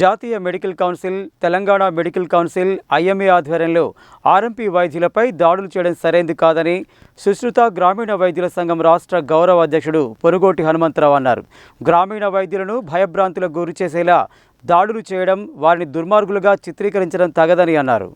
జాతీయ medical council Telangana medical council IMA ఆధ్వర్యంలో RMP వైద్యులపై దాడులు చేయడం సరైంది కాదని సుశ్రుత గ్రామీణ వైద్యుల సంఘం రాష్ట్ర గౌరవ అధ్యక్షుడు పొనుగోటి హనుమంతరావు అన్నారు. గ్రామీణ వైద్యులను భయభ్రాంతులకు గురి చేసేలా దాడులు చేయడం వారిని దుర్మార్గులుగా చిత్రీకరించడం తగదని అన్నారు.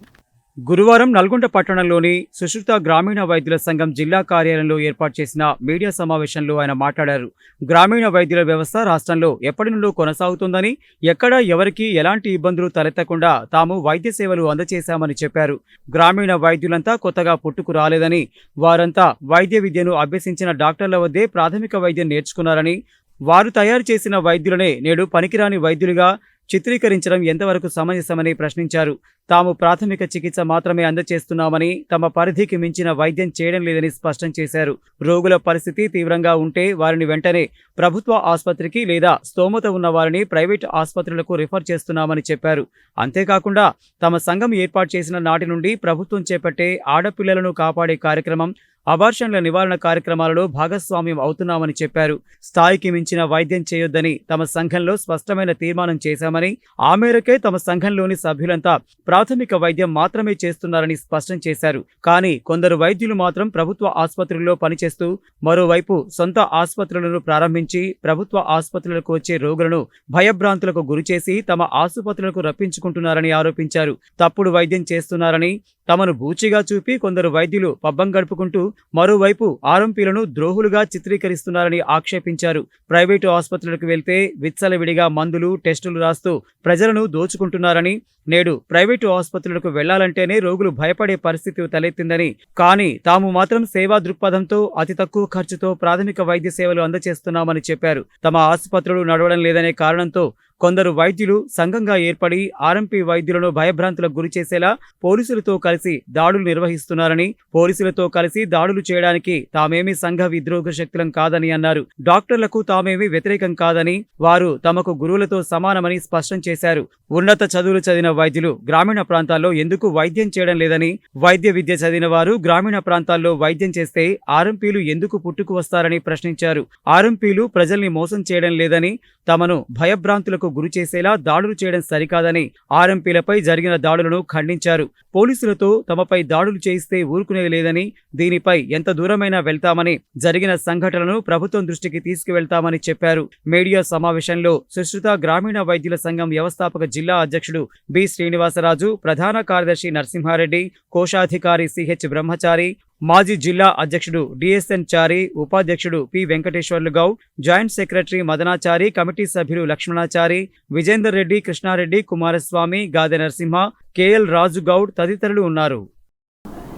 గురువారం నల్గొండ పట్టణంలోని సుశ్రుత గ్రామీణ వైద్యుల సంఘం జిల్లా కార్యాలయంలో ఏర్పాటు చేసిన మీడియా సమావేశంలో ఆయన మాట్లాడారు. గ్రామీణ వైద్యుల వ్యవస్థ రాష్ట్రంలో ఎప్పటి నుండో కొనసాగుతుందని ఎక్కడా ఎవరికి ఎలాంటి ఇబ్బందులు తలెత్తకుండా తాము వైద్య సేవలు అందజేశామని చెప్పారు. గ్రామీణ వైద్యులంతా కొత్తగా పుట్టుకు రాలేదని వారంతా వైద్య విద్యను అభ్యసించిన డాక్టర్ల వద్దే ప్రాథమిక వైద్యం నేర్చుకున్నారని వారు తయారు చేసిన వైద్యులనే నేడు పనికిరాని వైద్యులుగా చిత్రీకరించడం ఎంతవరకు సమంజసమని ప్రశ్నించారు. తాము ప్రాథమిక చికిత్స మాత్రమే అందజేస్తున్నామని తమ పరిధికి మించిన వైద్యం చేయడం లేదని స్పష్టం చేశారు. రోగుల పరిస్థితి తీవ్రంగా ఉంటే వారిని వెంటనే ప్రభుత్వ ఆసుపత్రికి లేదా స్తోమత ఉన్న వారిని ప్రైవేట్ ఆసుపత్రులకు రిఫర్ చేస్తున్నామని చెప్పారు. అంతేకాకుండా తమ సంఘం ఏర్పాటు చేసిన నాటి నుండి ప్రభుత్వం చేపట్టే ఆడపిల్లలను కాపాడే కార్యక్రమం అబార్షన్ల నివారణ కార్యక్రమాలలో భాగస్వామ్యం అవుతున్నామని చెప్పారు. స్థాయికి మించిన వైద్యం చేయొద్దని తమ సంఘంలో స్పష్టమైన తీర్మానం చేశామని ఆ మేరకే తమ సంఘంలోని సభ్యులంతా ప్రాథమిక వైద్యం మాత్రమే చేస్తున్నారని స్పష్టం చేశారు. కానీ కొందరు వైద్యులు మాత్రం ప్రభుత్వ ఆసుపత్రుల్లో పనిచేస్తూ మరోవైపు సొంత ఆసుపత్రులను ప్రారంభించి ప్రభుత్వ ఆసుపత్రులకు వచ్చే రోగులను భయభ్రాంతులకు గురిచేసి తమ ఆసుపత్రులకు రప్పించుకుంటున్నారని ఆరోపించారు. తప్పుడు వైద్యం చేస్తున్నారని తమను బూచిగా చూపి కొందరు వైద్యులు పబ్బం గడుపుకుంటూ మరోవైపు ఆర్ఎంపీలను ద్రోహులుగా చిత్రీకరిస్తున్నారని ఆక్షేపించారు. ప్రైవేటు ఆసుపత్రులకు వెళ్తే విచ్చలవిడిగా మందులు టెస్టులు రాస్తూ ప్రజలను దోచుకుంటున్నారని నేడు ప్రైవేటు ఆసుపత్రులకు వెళ్ళాలంటేనే రోగులు భయపడే పరిస్థితి తలెత్తిందని కానీ తాము మాత్రం సేవా దృక్పథంతో అతి తక్కువ ఖర్చుతో ప్రాథమిక వైద్య సేవలు అందజేస్తున్నామని చెప్పారు. తమ ఆసుపత్రులు నడవడం లేదనే కారణంతో కొందరు వైద్యులు సంఘంగా ఏర్పడి ఆర్ఎంపీ వైద్యులను భయభ్రాంతులకు గురి చేసేలా పోలీసులతో కలిసి దాడులు నిర్వహిస్తున్నారని పోలీసులతో కలిసి దాడులు చేయడానికి తామేమీ సంఘ విద్రోహ శక్తులం కాదని అన్నారు. డాక్టర్లకు తామేమీ వ్యతిరేకం కాదని వారు తమకు గురువులతో సమానమని స్పష్టం చేశారు. ఉన్నత చదువులు చదివిన వైద్యులు గ్రామీణ ప్రాంతాల్లో ఎందుకు వైద్యం చేయడం లేదని వైద్య విద్య చదివిన వారు గ్రామీణ ప్రాంతాల్లో వైద్యం చేస్తే ఆర్ఎంపీలు ఎందుకు పుట్టుకు వస్తారని ప్రశ్నించారు. ఆర్ఎంపీలు ప్రజల్ని మోసం చేయడం లేదని తమను భయభ్రాంతులకు గురి చేసేలా దాడులు చేయడం సరికాదని ఆర్ఎంపీలపై జరిగిన దాడులను ఖండించారు. పోలీసులతో తమపై దాడులు చేయిస్తే ఊరుకునేది లేదని దీనిపై ఎంత దూరమైనా వెళ్తామని జరిగిన సంఘటనలను ప్రభుత్వం దృష్టికి తీసుకువెళ్తామని చెప్పారు. మీడియా సమావేశంలో సుశ్రుత గ్రామీణ వైద్యుల సంఘం వ్యవస్థాపక జిల్లా అధ్యక్షుడు బి. శ్రీనివాసరాజు ప్రధాన కార్యదర్శి నరసింహారెడ్డి కోశాధికారి సిహెచ్ బ్రహ్మచారి మాజీ జిల్లా అధ్యక్షుడు డిఎస్ఎన్ చారి ఉపాధ్యక్షుడు P. Venkateshwarlu Goud joint secretary Madanachari committee సభ్యులు లక్ష్మణాచారి విజేందర్ రెడ్డి కృష్ణారెడ్డి కుమారస్వామి గాదె నరసింహ కెఎల్ రాజు గౌడ్ తదితరులు ఉన్నారు.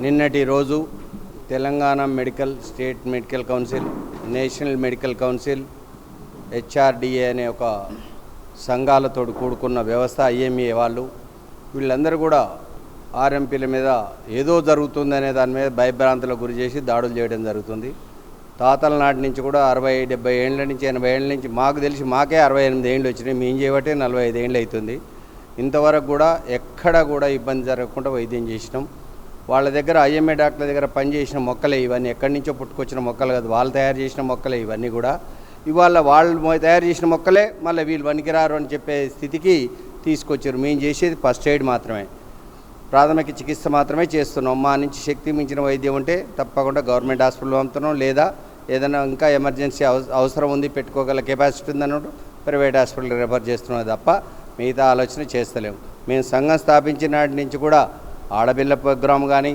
నిన్నటి రోజు Telangana medical state medical council national medical council HRDA అనే ఒక సంఘాలతో కూడుకున్న వ్యవస్థ ఐఎంఏ వాళ్ళు వీళ్ళందరూ కూడా ఆర్ఎంపీల మీద ఏదో జరుగుతుందనే దాని మీద భయభ్రాంతులకు గురి చేసి దాడులు చేయడం జరుగుతుంది. తాతల నాటి నుంచి కూడా అరవై డెబ్బై ఏళ్ళ నుంచి ఎనభై ఏళ్ళ నుంచి మాకు తెలిసి మాకే అరవై ఎనిమిది ఏళ్ళు వచ్చినాయి. మేము చేయబట్టే నలభై ఐదు ఏళ్ళు అవుతుంది ఇంతవరకు కూడా ఎక్కడ కూడా ఇబ్బంది జరగకుండా వైద్యం చేసినాం. వాళ్ళ దగ్గర ఐఎంఏ డాక్టర్ల దగ్గర పనిచేసిన మొక్కలే ఇవన్నీ. ఎక్కడి నుంచో పుట్టుకొచ్చిన మొక్కలు కాదు. వాళ్ళు తయారు చేసిన మొక్కలే ఇవన్నీ కూడా. ఇవాళ వాళ్ళు తయారు చేసిన మొక్కలే మళ్ళీ వీళ్ళు పనికిరారు అని చెప్పే స్థితికి తీసుకొచ్చారు. మేము చేసేది ఫస్ట్ ఎయిడ్ మాత్రమే. ప్రాథమిక చికిత్స మాత్రమే చేస్తున్నాం. మా నుంచి శక్తి మించిన వైద్యం ఉంటే తప్పకుండా గవర్నమెంట్ హాస్పిటల్ పంపుతున్నాం. లేదా ఏదైనా ఇంకా ఎమర్జెన్సీ అవసరం ఉంది పెట్టుకోగల కెపాసిటీ ఉందన్నట్టు ప్రైవేట్ హాస్పిటల్ రెఫర్ చేస్తున్నాం తప్ప మిగతా ఆలోచన చేస్తలేము మేము సంఘం స్థాపించిన నాటి నుంచి కూడా ఆడపిల్ల ప్రోగ్రామ్ కానీ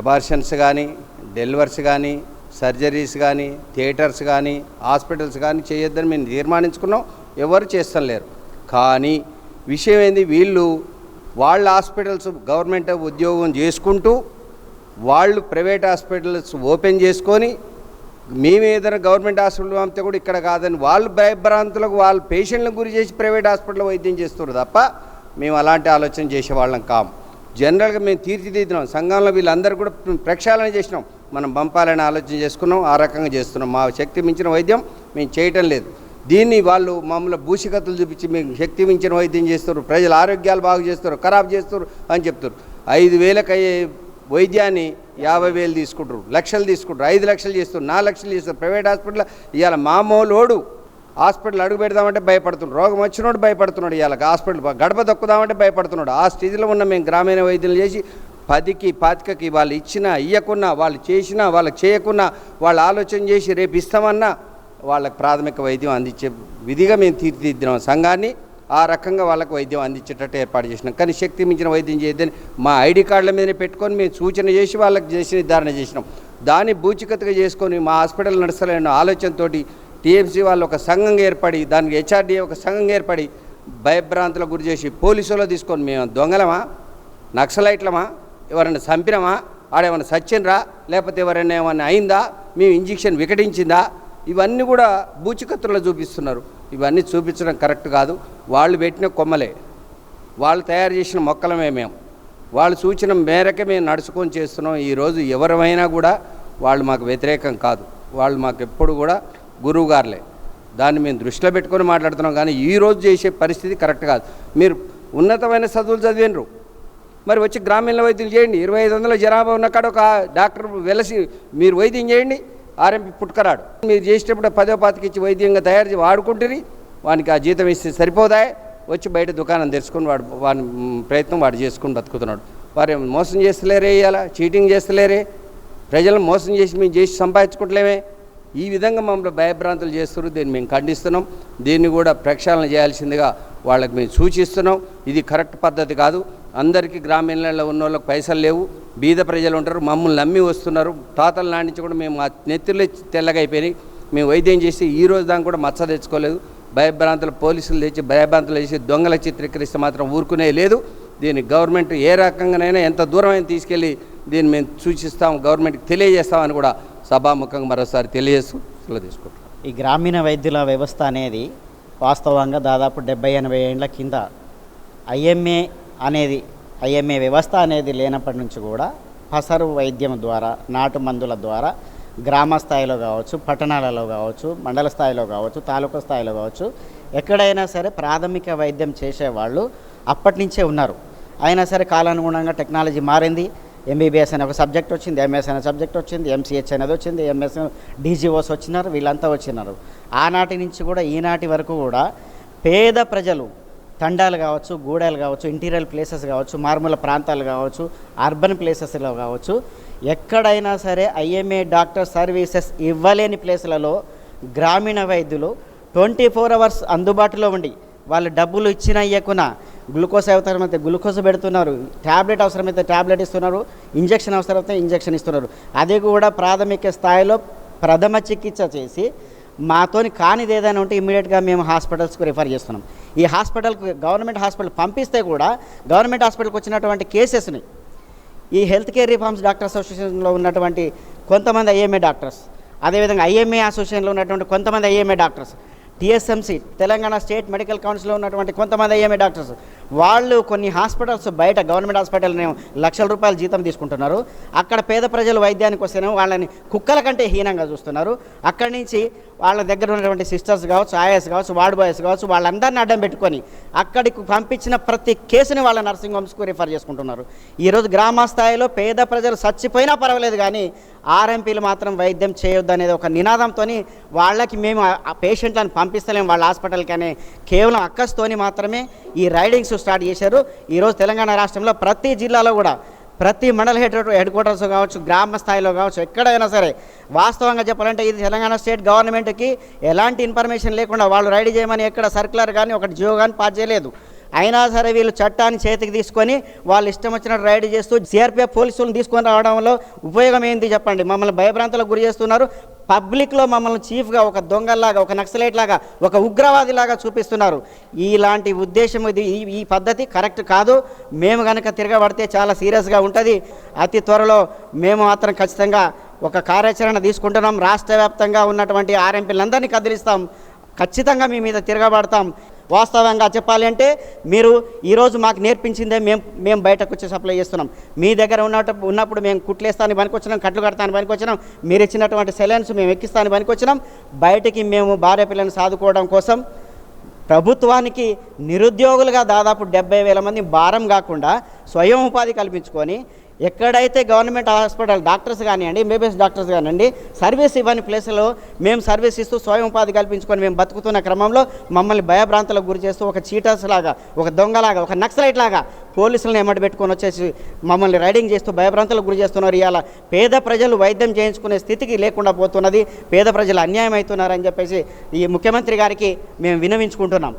ఎబార్షన్స్ కానీ డెలివర్స్ కానీ సర్జరీస్ కానీ థియేటర్స్ కానీ హాస్పిటల్స్ కానీ చేయొద్దని మేము తీర్మానించుకున్నాం. ఎవరు చేస్తలేరు. కానీ విషయం ఏంది? వీళ్ళు వాళ్ళ హాస్పిటల్స్ గవర్నమెంట్ ఉద్యోగం చేసుకుంటూ వాళ్ళు ప్రైవేట్ హాస్పిటల్స్ ఓపెన్ చేసుకొని మేము ఏదైనా గవర్నమెంట్ హాస్పిటల్ పంపితే కూడా ఇక్కడ కాదని వాళ్ళు భయభ్రాంతులకు వాళ్ళ పేషెంట్లకు గురి చేసి ప్రైవేట్ హాస్పిటల్లో వైద్యం చేస్తున్నారు తప్ప మేము అలాంటి ఆలోచన చేసేవాళ్ళం కాం. జనరల్గా మేము తీర్చిదిద్దినాం. సంఘంలో వీళ్ళందరూ కూడా ప్రక్షాళన చేసినాం. మనం పంపాలని ఆలోచన చేసుకున్నాం. ఆ రకంగా చేస్తున్నాం. మా శక్తి మించిన వైద్యం మేము చేయటం లేదు. దీన్ని వాళ్ళు మమ్మల్ని భూషికతలు చూపించి మేము శక్తి మించిన వైద్యం చేస్తారు ప్రజల ఆరోగ్యాలు బాగు చేస్తారు ఖరాబ్ చేస్తారు అని చెప్తారు. ఐదు వేలకు అయ్యే వైద్యాన్ని యాభై వేలు తీసుకుంటారు లక్షలు తీసుకుంటారు ఐదు లక్షలు చేస్తారు నాలుగు లక్షలు చేస్తారు. ప్రైవేట్ హాస్పిటల్ ఇవాళ మామూలోడు హాస్పిటల్ అడుగు పెడదామంటే భయపడుతున్నాడు రోగం వచ్చినోడు భయపడుతున్నాడు ఇవాళ హాస్పిటల్ గడప దొక్కుదామంటే భయపడుతున్నాడు. ఆ స్థితిలో ఉన్న మేము గ్రామీణ వైద్యులు చేసి పదికి పాతికకి వాళ్ళు ఇచ్చినా ఇయ్యకున్నా వాళ్ళు చేసినా వాళ్ళకి చేయకున్నా వాళ్ళు ఆలోచన చేసి రేపు ఇస్తామన్నా వాళ్ళకి ప్రాథమిక వైద్యం అందించే విధిగా మేము తీర్చిదిద్దినాం. సంఘాన్ని ఆ రకంగా వాళ్ళకి వైద్యం అందించేటట్టు ఏర్పాటు చేసినాం. కానీ శక్తి మించిన వైద్యం చేయదని మా ఐడి కార్డుల మీదనే పెట్టుకొని మేము సూచన చేసి వాళ్ళకి చేసి నిర్ధారణ చేసినాం. దాన్ని భూచికతగా చేసుకొని మా హాస్పిటల్ నడుస్తలేని ఆలోచనతోటి టీఎంసీ వాళ్ళు ఒక సంఘం ఏర్పడి దానికి హెచ్ఆర్డీఏ ఒక సంఘం ఏర్పడి భయభ్రాంతులకు గురి చేసి పోలీసులో తీసుకొని మేము దొంగలమా నక్సలైట్లమా ఎవరైనా చంపినమా ఆడేమైనా సచ్చినరా లేకపోతే ఎవరైనా ఏమైనా అయిందా మేము ఇంజెక్షన్ వికటించిందా ఇవన్నీ కూడా బూచికత్తులో చూపిస్తున్నారు. ఇవన్నీ చూపించడం కరెక్ట్ కాదు. వాళ్ళు పెట్టిన కొమ్మలే. వాళ్ళు తయారు చేసిన మొక్కలమే మేము. వాళ్ళు సూచన మేరకే మేము నడుచుకొని చేస్తున్నాం. ఈరోజు ఎవరమైనా కూడా వాళ్ళు మాకు వ్యతిరేకం కాదు. వాళ్ళు మాకు ఎప్పుడు కూడా గురువుగారులే దాన్ని మేము దృష్టిలో పెట్టుకొని మాట్లాడుతున్నాం. కానీ ఈ రోజు చేసే పరిస్థితి కరెక్ట్ కాదు. మీరు ఉన్నతమైన చదువులు చదివినరు మరి వచ్చి గ్రామీణ వైద్యులు చేయండి. ఇరవై ఐదు వందల జనాభా ఉన్న కాడ ఒక డాక్టర్ వెలసి మీరు వైద్యం చేయండి. ఆర్ఎంపి పుట్టుకరాడు. మీరు చేసేటప్పుడు పదో పాతికి ఇచ్చి వైద్యంగా తయారు చేసి వాడుకుంటుంది వానికి ఆ జీతం ఇస్తే సరిపోదాయి వచ్చి బయట దుకాణం తెరుచుకొని వాడు వాని ప్రయత్నం వాడు చేసుకొని బతుకుతున్నాడు. వారు మోసం చేస్తలేరే ఇవాళ చీటింగ్ చేస్తలేరే? ప్రజలను మోసం చేసి మేము చేసి సంపాదించుకోవట్లేమే ఈ విధంగా మమ్మల్ని భయభ్రాంతులు చేస్తున్నారు. దీన్ని మేము ఖండిస్తున్నాం. దీన్ని కూడా ప్రక్షాళన చేయాల్సిందిగా వాళ్ళకి మేము సూచిస్తున్నాం. ఇది కరెక్ట్ పద్ధతి కాదు. అందరికీ గ్రామీణాల్లో ఉన్న వాళ్ళకి పైసలు లేవు బీద ప్రజలు ఉంటారు మమ్మల్ని నమ్మి వస్తున్నారు. తాతలు నాటించి కూడా మేము ఆ నెత్తులే తెల్లగా అయిపోయినాయి. మేము వైద్యం చేసి ఈ రోజు దాకా కూడా మచ్చ తెచ్చుకోలేదు. భయభ్రాంతులు పోలీసులు తెచ్చి భయభ్రాంతులు చేసి దొంగల చిత్రీకరిస్తే మాత్రం ఊరుకునే లేదు. దీన్ని గవర్నమెంట్ ఏ రకంగానైనా ఎంత దూరమైనా తీసుకెళ్ళి దీన్ని మేము సూచిస్తాం గవర్నమెంట్కి తెలియజేస్తామని కూడా సభాముఖంగా మరోసారి తెలియజేస్తూ సెలవు తీసుకుంటాం ఈ గ్రామీణ వైద్యుల వ్యవస్థ అనేది వాస్తవంగా దాదాపు డెబ్బై ఎనభై ఏళ్ళ కింద ఐఎంఏ అనేది ఐఎంఏ వ్యవస్థ అనేది లేనప్పటి నుంచి కూడా పసరు వైద్యం ద్వారా నాటు మందుల ద్వారా గ్రామ స్థాయిలో కావచ్చు పట్టణాలలో కావచ్చు మండల స్థాయిలో కావచ్చు తాలూకా స్థాయిలో కావచ్చు ఎక్కడైనా సరే ప్రాథమిక వైద్యం చేసేవాళ్ళు అప్పటి నుంచే ఉన్నారు. అయినా సరే కాలానుగుణంగా టెక్నాలజీ మారింది. ఎంబీబీఎస్ అనే ఒక సబ్జెక్ట్ వచ్చింది ఎంఎస్ అనే సబ్జెక్ట్ వచ్చింది ఎంసీహెచ్ అనేది వచ్చింది ఎంఎస్ డీజీఓస్ వచ్చినారు వీళ్ళంతా వచ్చినారు. ఆనాటి నుంచి కూడా ఈనాటి వరకు కూడా పేద ప్రజలు తండాలు కావచ్చు గూడాలు కావచ్చు ఇంటీరియర్ ప్లేసెస్ కావచ్చు మారుమూల ప్రాంతాలు కావచ్చు అర్బన్ ప్లేసెస్లో కావచ్చు ఎక్కడైనా సరే ఐఎంఏ డాక్టర్ సర్వీసెస్ ఇవ్వలేని ప్లేసులలో గ్రామీణ వైద్యులు ట్వంటీ ఫోర్ అవర్స్ అందుబాటులో ఉండి వాళ్ళు డబ్బులు ఇచ్చిన ఇయ్యకున్నా గ్లూకోజ్ అవసరమైతే గ్లూకోజ్ పెడుతున్నారు ట్యాబ్లెట్ అవసరమైతే ట్యాబ్లెట్ ఇస్తున్నారు ఇంజక్షన్ అవసరమైతే ఇంజక్షన్ ఇస్తున్నారు. అది కూడా ప్రాథమిక స్థాయిలో ప్రథమ చికిత్స చేసి మాతోని కానిది ఏదైనా ఉంటే ఇమీడియట్గా మేము హాస్పిటల్స్కి రిఫర్ చేస్తున్నాం. ఈ హాస్పిటల్కి గవర్నమెంట్ హాస్పిటల్ పంపిస్తే కూడా గవర్నమెంట్ హాస్పిటల్కి వచ్చినటువంటి కేసెస్ని ఈ హెల్త్ కేర్ రిఫార్మ్స్ డాక్టర్స్ అసోసియేషన్లో ఉన్నటువంటి కొంతమంది ఐఎంఏ డాక్టర్స్ అదేవిధంగా ఐఎంఏ అసోసియేషన్లో ఉన్నటువంటి కొంతమంది IMA doctors TSMC Telangana state medical కౌన్సిల్లో ఉన్నటువంటి కొంతమంది ఐఎంఏ డాక్టర్స్ వాళ్ళు కొన్ని హాస్పిటల్స్ బయట గవర్నమెంట్ హాస్పిటల్ లక్షల రూపాయల జీతం తీసుకుంటున్నారు. అక్కడ పేద ప్రజలు వైద్యానికి వస్తేనే వాళ్ళని కుక్కల కంటే హీనంగా చూస్తున్నారు. అక్కడి నుంచి వాళ్ళ దగ్గర ఉన్నటువంటి సిస్టర్స్ కావచ్చు ఆయాస్ కావచ్చు వార్డ్ బాయ్స్ కావచ్చు వాళ్ళందరినీ అడ్డం పెట్టుకొని అక్కడికి పంపించిన ప్రతి కేసుని వాళ్ళ నర్సింగ్ హోమ్స్కు రిఫర్ చేసుకుంటున్నారు. ఈరోజు గ్రామ స్థాయిలో పేద ప్రజలు చచ్చిపోయినా పర్వాలేదు కానీ ఆర్ఎంపీలు మాత్రం వైద్యం చేయొద్దు అనేది ఒక నినాదంతో వాళ్ళకి మేము ఆ- ఆ పేషెంట్లను పంపిస్తలేము వాళ్ళ హాస్పిటల్కి అనే కేవలం అక్కస్తోని మాత్రమే ఈ రైడింగ్స్ స్టార్ట్ చేశారు. ఈరోజు తెలంగాణ రాష్ట్రంలో ప్రతి జిల్లాలో కూడా ప్రతి మండల హెడ్ హెడ్ క్వార్టర్స్ కావచ్చు గ్రామ స్థాయిలో కావచ్చు ఎక్కడైనా సరే వాస్తవంగా చెప్పాలంటే ఇది తెలంగాణ స్టేట్ గవర్నమెంట్కి ఎలాంటి ఇన్ఫర్మేషన్ లేకుండా వాళ్ళు రైడ్ చేయమని ఎక్కడ సర్క్యులర్ కానీ ఒకటి జియో కానీ పాస్ చేయలేదు. అయినా సరే వీళ్ళు చట్టాన్ని చేతికి తీసుకొని వాళ్ళు ఇష్టం వచ్చినట్టు రైడ్ చేస్తూ సిఆర్పిఎఫ్ పోలీసులను తీసుకొని రావడంలో ఉపయోగం ఏంటి చెప్పండి? మమ్మల్ని భయభ్రాంతలకు గురి చేస్తున్నారు. పబ్లిక్లో మమ్మల్ని చీఫ్గా ఒక దొంగల్లాగా ఒక నక్సలైట్ లాగా ఒక ఉగ్రవాదిలాగా చూపిస్తున్నారు. ఇలాంటి ఉద్దేశం ఇది ఈ ఈ పద్ధతి కరెక్ట్ కాదు. మేము కనుక తిరగబడితే చాలా సీరియస్గా ఉంటుంది. అతి త్వరలో మేము మాత్రం ఖచ్చితంగా ఒక కార్యాచరణ తీసుకుంటున్నాం. రాష్ట్ర వ్యాప్తంగా ఉన్నటువంటి ఆర్ఎంపీలందరినీ కదిలిస్తాం. ఖచ్చితంగా మీ మీద తిరగబడతాం. వాస్తవంగా చెప్పాలి అంటే మీరు ఈరోజు మాకు నేర్పించిందే మేము మేము బయటకు వచ్చి సప్లై చేస్తున్నాం. మీ దగ్గర ఉన్నట్టు ఉన్నప్పుడు మేము కుట్లేస్తాను పనికొచ్చినాం కట్లు కడతాను పనికొచ్చినాం మీరు ఇచ్చినటువంటి సెలెన్స్ మేము ఎక్కిస్తాను పనికొచ్చినాం. బయటికి మేము భార్య పిల్లలను సాదుకోవడం కోసం ప్రభుత్వానికి నిరుద్యోగులుగా దాదాపు డెబ్బై వేల మంది భారం కాకుండా స్వయం ఉపాధి కల్పించుకొని ఎక్కడైతే గవర్నమెంట్ హాస్పిటల్ డాక్టర్స్ కానివ్వండి ఎంబీబీఎస్ డాక్టర్స్ కానివ్వండి సర్వీస్ ఇవ్వని ప్లేస్లో మేము సర్వీస్ ఇస్తూ స్వయం ఉపాధి కల్పించుకొని మేము బతుకుతున్న క్రమంలో మమ్మల్ని భయభ్రాంతులకు గురి చేస్తూ ఒక చీటర్స్ లాగా ఒక దొంగలాగా ఒక నక్సలైట్ లాగా పోలీసులను ఎమ్మటి పెట్టుకొని వచ్చేసి మమ్మల్ని రైడింగ్ చేస్తూ భయభ్రాంతులకు గురి చేస్తున్నారు. ఇవాళ పేద ప్రజలు వైద్యం చేయించుకునే స్థితికి లేకుండా పోతున్నది. పేద ప్రజలు అన్యాయం అవుతున్నారని చెప్పేసి ఈ ముఖ్యమంత్రి గారికి మేము వినవించుకుంటున్నాం.